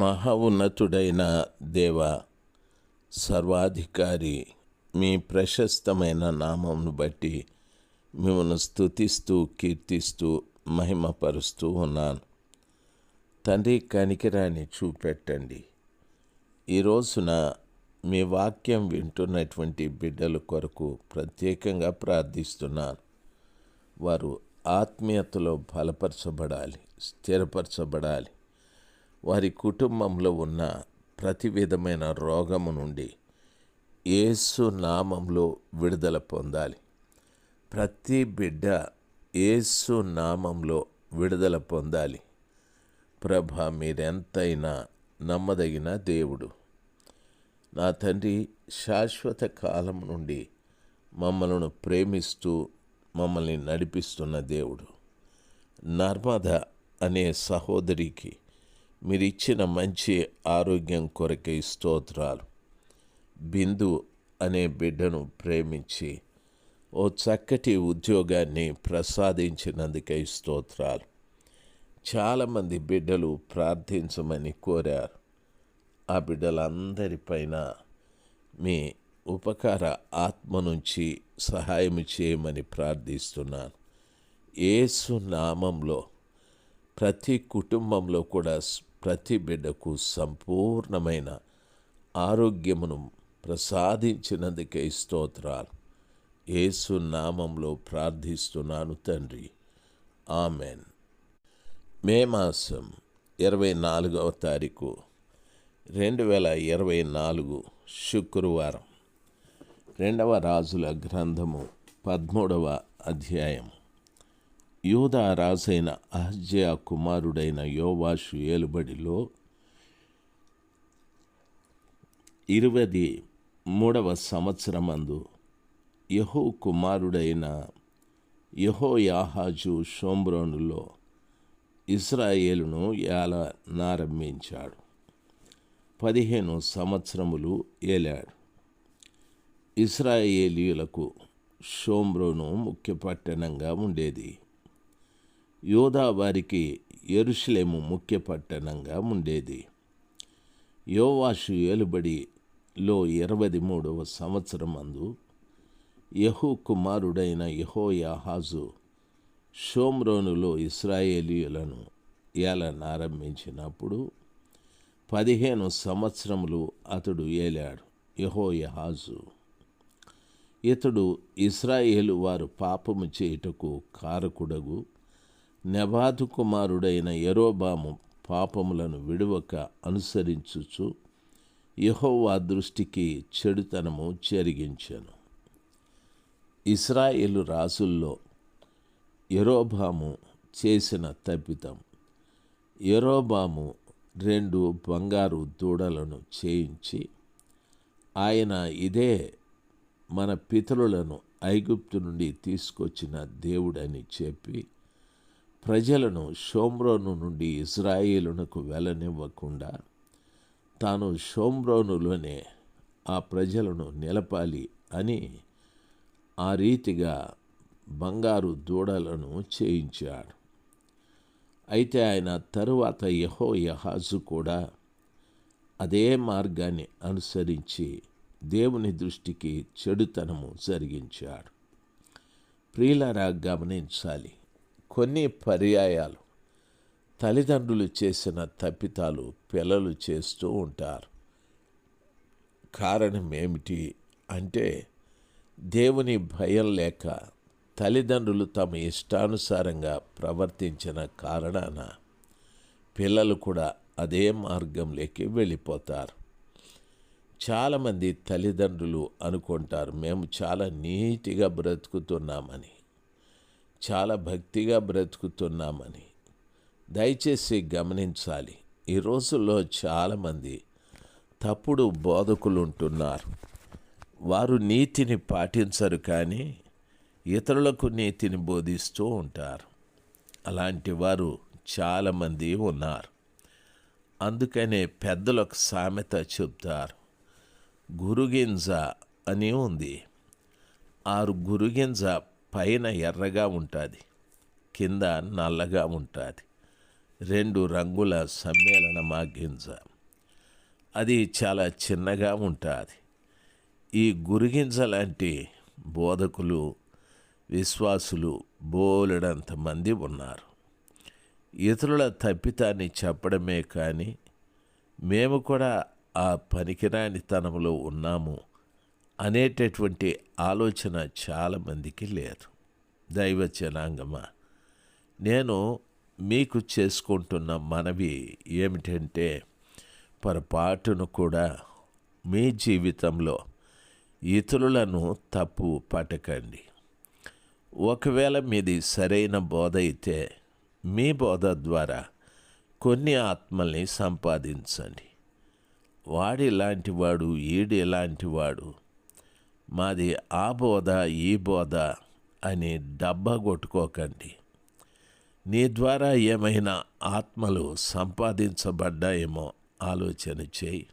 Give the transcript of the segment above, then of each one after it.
మహా ఉన్నతుడైన దేవ సర్వాధికారి మీ ప్రశస్తమైన నామంను బట్టి మిమ్మల్ని స్తుతిస్తూ కీర్తిస్తూ మహిమపరుస్తూ ఉన్నాను. తండ్రి కనికిరాని చూపెట్టండి. ఈ రోజున మీ వాక్యం వింటున్నటువంటి బిడ్డల కొరకు ప్రత్యేకంగా ప్రార్థిస్తున్నాను. వారు ఆత్మీయతలో బలపరచబడాలి స్థిరపరచబడాలి. వారి కుటుంబంలో ఉన్న ప్రతి విధమైన రోగము నుండి ఏసు నామంలో విడుదల పొందాలి. ప్రతి బిడ్డ ఏసు నామంలో విడుదల పొందాలి. ప్రభ మీరెంతైనా నమ్మదగిన దేవుడు. నా తండ్రి శాశ్వత కాలం నుండి మమ్మలను ప్రేమిస్తూ మమ్మల్ని నడిపిస్తున్న దేవుడు. నర్మద అనే సహోదరికి మీరిచ్చిన మంచి ఆరోగ్యం కొరకై స్తోత్రాలు. బిందు అనే బిడ్డను ప్రేమించి ఓ చక్కటి ఉద్యోగాన్ని ప్రసాదించినందుకై స్తోత్రాలు. చాలామంది బిడ్డలు ప్రార్థించమని కోరారు. ఆ బిడ్డలందరిపైన మీ ఉపకార ఆత్మ నుంచి సహాయం చేయమని ప్రార్థిస్తున్నాను. ఏసు నామంలో ప్రతి కుటుంబంలో కూడా ప్రతి బిడ్డకు సంపూర్ణమైన ఆరోగ్యమును ప్రసాదించినందుకే స్తోత్రాలు. ఏసు నామంలో ప్రార్థిస్తున్నాను తండ్రి. ఆమెన్. మే మాసం ఇరవై నాలుగవ తారీఖు రెండు వేల ఇరవై నాలుగు శుక్రవారం. రెండవ రాజుల గ్రంథము పదమూడవ అధ్యాయం యూదా రాజైన అహజ్యా కుమారుడైన యోవాషు ఏలుబడిలో ఇరవది మూడవ సంవత్సరమందు యహో కుమారుడైన యహోయాహాజు షోమ్రోనులో ఇస్రాయేలును ఏల నారంభించాడు. పదిహేను సంవత్సరములు ఏలాడు. ఇస్రాయేలీయులకు షోమ్రోను ముఖ్య పట్టణంగా ఉండేది. యోధా వారికి ఎరుషలేము ముఖ్య పట్టణంగా ఉండేది. యోవాషు ఏలుబడిలో ఇరవై మూడవ సంవత్సరం అందు యహు కుమారుడైన యహోయాహాజు షోమ్రోనులో ఇస్రాయేలీయులను ఏలనారంభించినప్పుడు పదిహేను సంవత్సరములు అతడు ఏలాడు యహోయహాజు. ఇతడు ఇస్రాయేలు వారు పాపము చేయుటకు కారకుడగు. నెబాదు కుమారుడైన ఎరోబాము పాపములను విడువక అనుసరించుచు యహోవా దృష్టికి చెడుతనము చెరిగించాను ఇస్రాయేలు రాజుల్లో ఎరోబాము చేసిన తప్పితం ఎరోబాము రెండు బంగారు దూడలను చేయించి ఆయన ఇదే మన పితరులను ఐగుప్తు నుండి తీసుకొచ్చిన దేవుడని చెప్పి ప్రజలను షోమ్రోను నుండి ఇజ్రాయిలునకు వెళ్ళనివ్వకుండా తాను షోమ్రోనులోనే ఆ ప్రజలను నిలపాలి అని ఆ రీతిగా బంగారు దూడలను చేయించాడు. అయితే ఆయన తరువాత యహో యహాజు కూడా అదే మార్గాన్ని అనుసరించి దేవుని దృష్టికి చెడుతనము జరిగించాడు. ప్రియులరా గమనించాలి. కొన్ని పర్యాయాలు. తల్లిదండ్రులు చేసిన తప్పితాలు పిల్లలు చేస్తూ ఉంటారు. కారణం ఏమిటి అంటే దేవుని భయం లేక తల్లిదండ్రులు తమ ఇష్టానుసారంగా ప్రవర్తించిన కారణాన పిల్లలు కూడా అదే మార్గంలోకి వెళ్ళిపోతారు. చాలామంది తల్లిదండ్రులు అనుకుంటారు మేము చాలా నీటిగా బ్రతుకుతున్నామని. చాలా భక్తిగా బ్రతుకుతున్నామని. దయచేసి గమనించాలి. ఈ రోజుల్లో చాలామంది తప్పుడు బోధకులు ఉంటున్నారు వారు నీతిని పాటించరు కానీ ఇతరులకు నీతిని బోధిస్తూ ఉంటారు. అలాంటి వారు చాలామంది ఉన్నారు. అందుకనే పెద్దలు ఒక సామెత చెప్తారు గురుగింజ అని ఉంది. ఆ గురుగింజ పైన ఎర్రగా ఉంటుంది కింద నల్లగా ఉంటుంది. రెండు రంగుల సమ్మేళనమా గింజ. అది చాలా చిన్నగా ఉంటుంది. ఈ గురిగింజ లాంటి బోధకులు విశ్వాసులు బోలెడంతమంది ఉన్నారు. ఇతరుల తప్పితాన్ని చెప్పడమే కానీ మేము కూడా ఆ పనికిరానితనంలో ఉన్నాము అనేటటువంటి ఆలోచన చాలామందికి లేదు. దైవ జనాంగమా? నేను మీకు చేసుకుంటున్న మనవి ఏమిటంటే పొరపాటును కూడా మీ జీవితంలో ఇతరులను తప్పు పట్టకండి. ఒకవేళ మీది సరైన బోధ అయితే మీ బోధ ద్వారా కొన్ని ఆత్మల్ని సంపాదించండి. వాడి వాడు ఈడు ఇలాంటివాడు మాది ఆ బోధ ఈ బోధ అని డబ్బా కొట్టుకోకండి. నీ ద్వారా ఏమైనా ఆత్మలు సంపాదించబడ్డాయేమో ఆలోచన చేయి.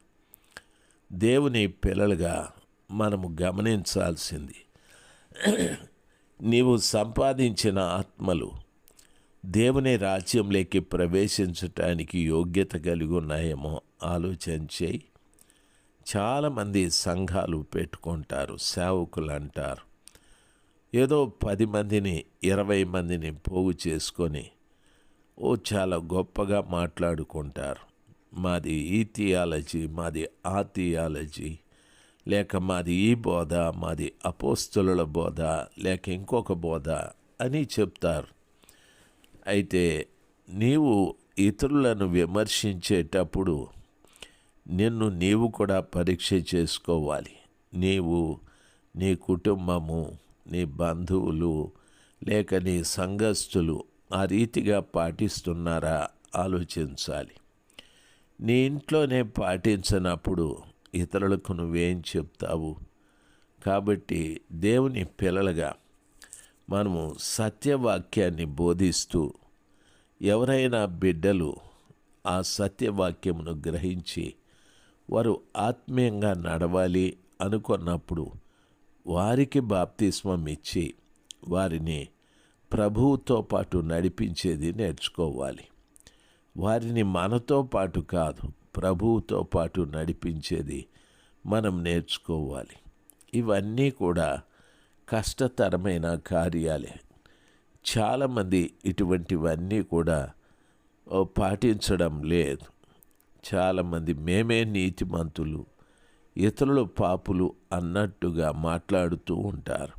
దేవుని పిల్లలుగా మనము గమనించాల్సింది. నీవు సంపాదించిన ఆత్మలు దేవుని రాజ్యంలోకి ప్రవేశించటానికి యోగ్యత కలిగి ఉన్నాయేమో ఆలోచన చేయి. చాలామంది సంఘాలు పెట్టుకుంటారు సేవకులు అంటారు ఏదో పది మందిని ఇరవై మందిని పోగు చేసుకొని ఓ చాలా గొప్పగా మాట్లాడుకుంటారు. మాది ఈ థియాలజీ మాది ఆ థియాలజీ లేక మాది ఈ బోధ మాది అపోస్తుల బోధ లేక ఇంకొక బోధ అని చెప్తారు. అయితే నీవు ఇతరులను విమర్శించేటప్పుడు నిన్ను నీవు కూడా పరీక్ష చేసుకోవాలి. నీవు నీ కుటుంబము నీ బంధువులు లేక నీ సంఘస్థులు ఆ రీతిగా పాటిస్తున్నారా? ఆలోచించాలి. నీ ఇంట్లోనే పాటించినప్పుడు ఇతరులకు నువ్వేం చెప్తావు? కాబట్టి దేవుని పిల్లలుగా మనము సత్యవాక్యాన్ని బోధిస్తూ ఎవరైనా బిడ్డలు ఆ సత్యవాక్యమును గ్రహించి వారు ఆత్మీయంగా నడవాలి అనుకున్నప్పుడు వారికి బాప్తిస్మం ఇచ్చి వారిని ప్రభువుతో పాటు నడిపించేది నేర్చుకోవాలి. వారిని మనతో పాటు కాదు ప్రభువుతో పాటు నడిపించేది మనం నేర్చుకోవాలి. ఇవన్నీ కూడా కష్టతరమైన కార్యాలే. చాలామంది ఇటువంటివన్నీ కూడా పాటించడం లేదు. చాలామంది మేమే నీతిమంతులు ఇతరులు పాపులు అన్నట్టుగా మాట్లాడుతూ ఉంటారు.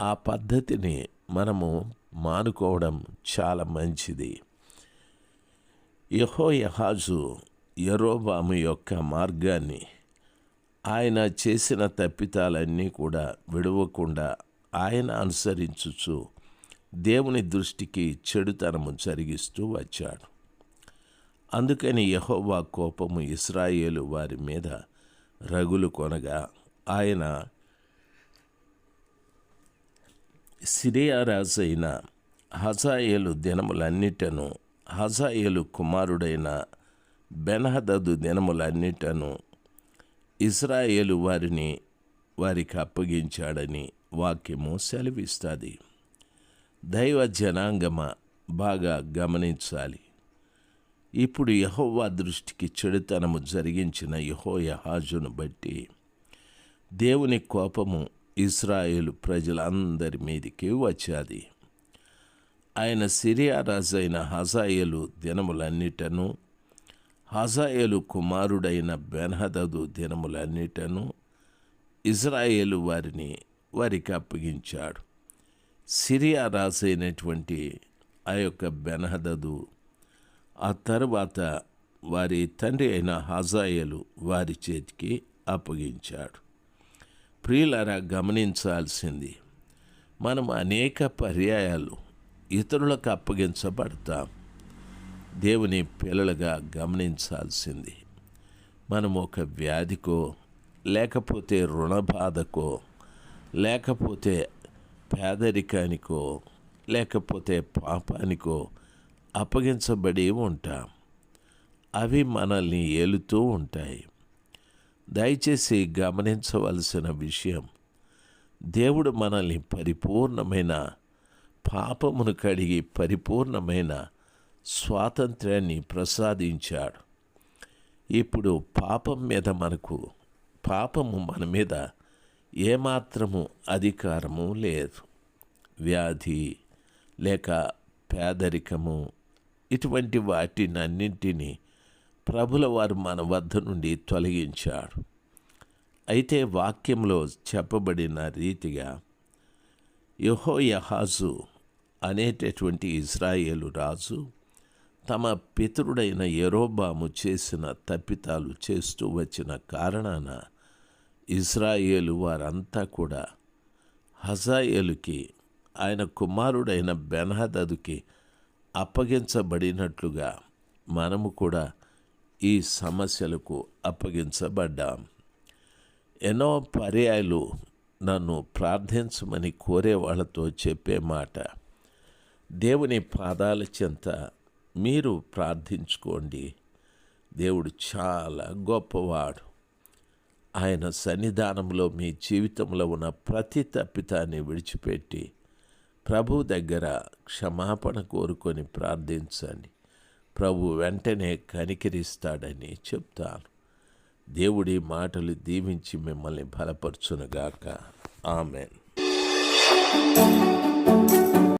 ఆ పద్ధతిని మనము మానుకోవడం చాలా మంచిది. యహో యహాజు యరోబాము యొక్క మార్గాన్ని ఆయన చేసిన తప్పితాలన్నీ కూడా విడవకుండా ఆయన అనుసరించుచు దేవుని దృష్టికి చెడుతనము జరిగిస్తూ వచ్చాడు. అందుకని యహోవా కోపము ఇస్రాయేలు వారి మీద రగులు కొనగా ఆయన సిరియా రాజైన హజాయేలు దినములన్నిటను హజాయేలు కుమారుడైన బెనహదదు దినములన్నిటను ఇస్రాయేలు వారిని వారికి అప్పగించాడని వాక్యము సెలవిస్తుంది. దైవ జనాంగమ బాగా గమనించాలి. ఇప్పుడు యహోవా దృష్టికి చెడుతనము జరిగించిన యహోయహాజును బట్టి దేవుని కోపము ఇస్రాయేలు ప్రజలందరి మీదికి వచ్చాది. ఆయన సిరియా రాజైన హజాయేలు దినములన్నిటను హజాయేలు కుమారుడైన బెన్హదదు దినములన్నిటను ఇజ్రాయేలు వారిని వారికి అప్పగించాడు. సిరియా రాజైనటువంటి ఆ యొక్క బెనహదదు ఆ తర్వాత వారి తండ్రి అయిన హజాయలు వారి చేతికి అప్పగించాడు. ప్రియులరా గమనించాల్సింది మనం అనేక పర్యాయాలు ఇతరులకు అప్పగించబడతాం. దేవుని పిల్లలుగా గమనించాల్సింది మనం ఒక వ్యాధికో లేకపోతే రుణబాధకో లేకపోతే పేదరికానికో లేకపోతే పాపానికో అప్పగించబడి ఉంటాం. అవి మనల్ని ఏలుతూ ఉంటాయి. దయచేసి గమనించవలసిన విషయం దేవుడు మనల్ని పరిపూర్ణమైన పాపమును కడిగి పరిపూర్ణమైన స్వాతంత్ర్యాన్ని ప్రసాదించాడు. ఇప్పుడు పాపం మీద మనకు పాపము మన మీద ఏమాత్రము అధికారము లేదు. వ్యాధి లేక పేదరికము ఇటువంటి వాటినన్నింటినీ ప్రభుల వారు మన వద్ద నుండి తొలగించాడు అయితే వాక్యంలో చెప్పబడిన రీతిగా యహోయహాజు అనేటటువంటి ఇజ్రాయేలు రాజు తమ పితరుడైన యరోబాము చేసిన తప్పితాలు చేస్తూ వచ్చిన కారణాన ఇజ్రాయేలు వారంతా కూడా హజాయేలుకి ఆయన కుమారుడైన బెన్హదదుకి అప్పగించబడినట్లుగా మనము కూడా ఈ సమస్యలకు అప్పగించబడ్డాం. ఎన్నో పర్యాయాలు నన్ను ప్రార్థించమని కోరే వాళ్ళతో చెప్పే మాట దేవుని పాదాల చెంత మీరు ప్రార్థించుకోండి. దేవుడు చాలా గొప్పవాడు. ఆయన సన్నిధానంలో మీ జీవితంలో ఉన్న ప్రతి తప్పితాన్ని విడిచిపెట్టి ప్రభు దగ్గర క్షమాపణ కోరుకొని ప్రార్థించండి. ప్రభు వెంటనే కనికరిస్తాడని చెప్తాను. దేవుడి మాటలు దీవించి మిమ్మల్ని బలపరచునుగాక. ఆమెన్.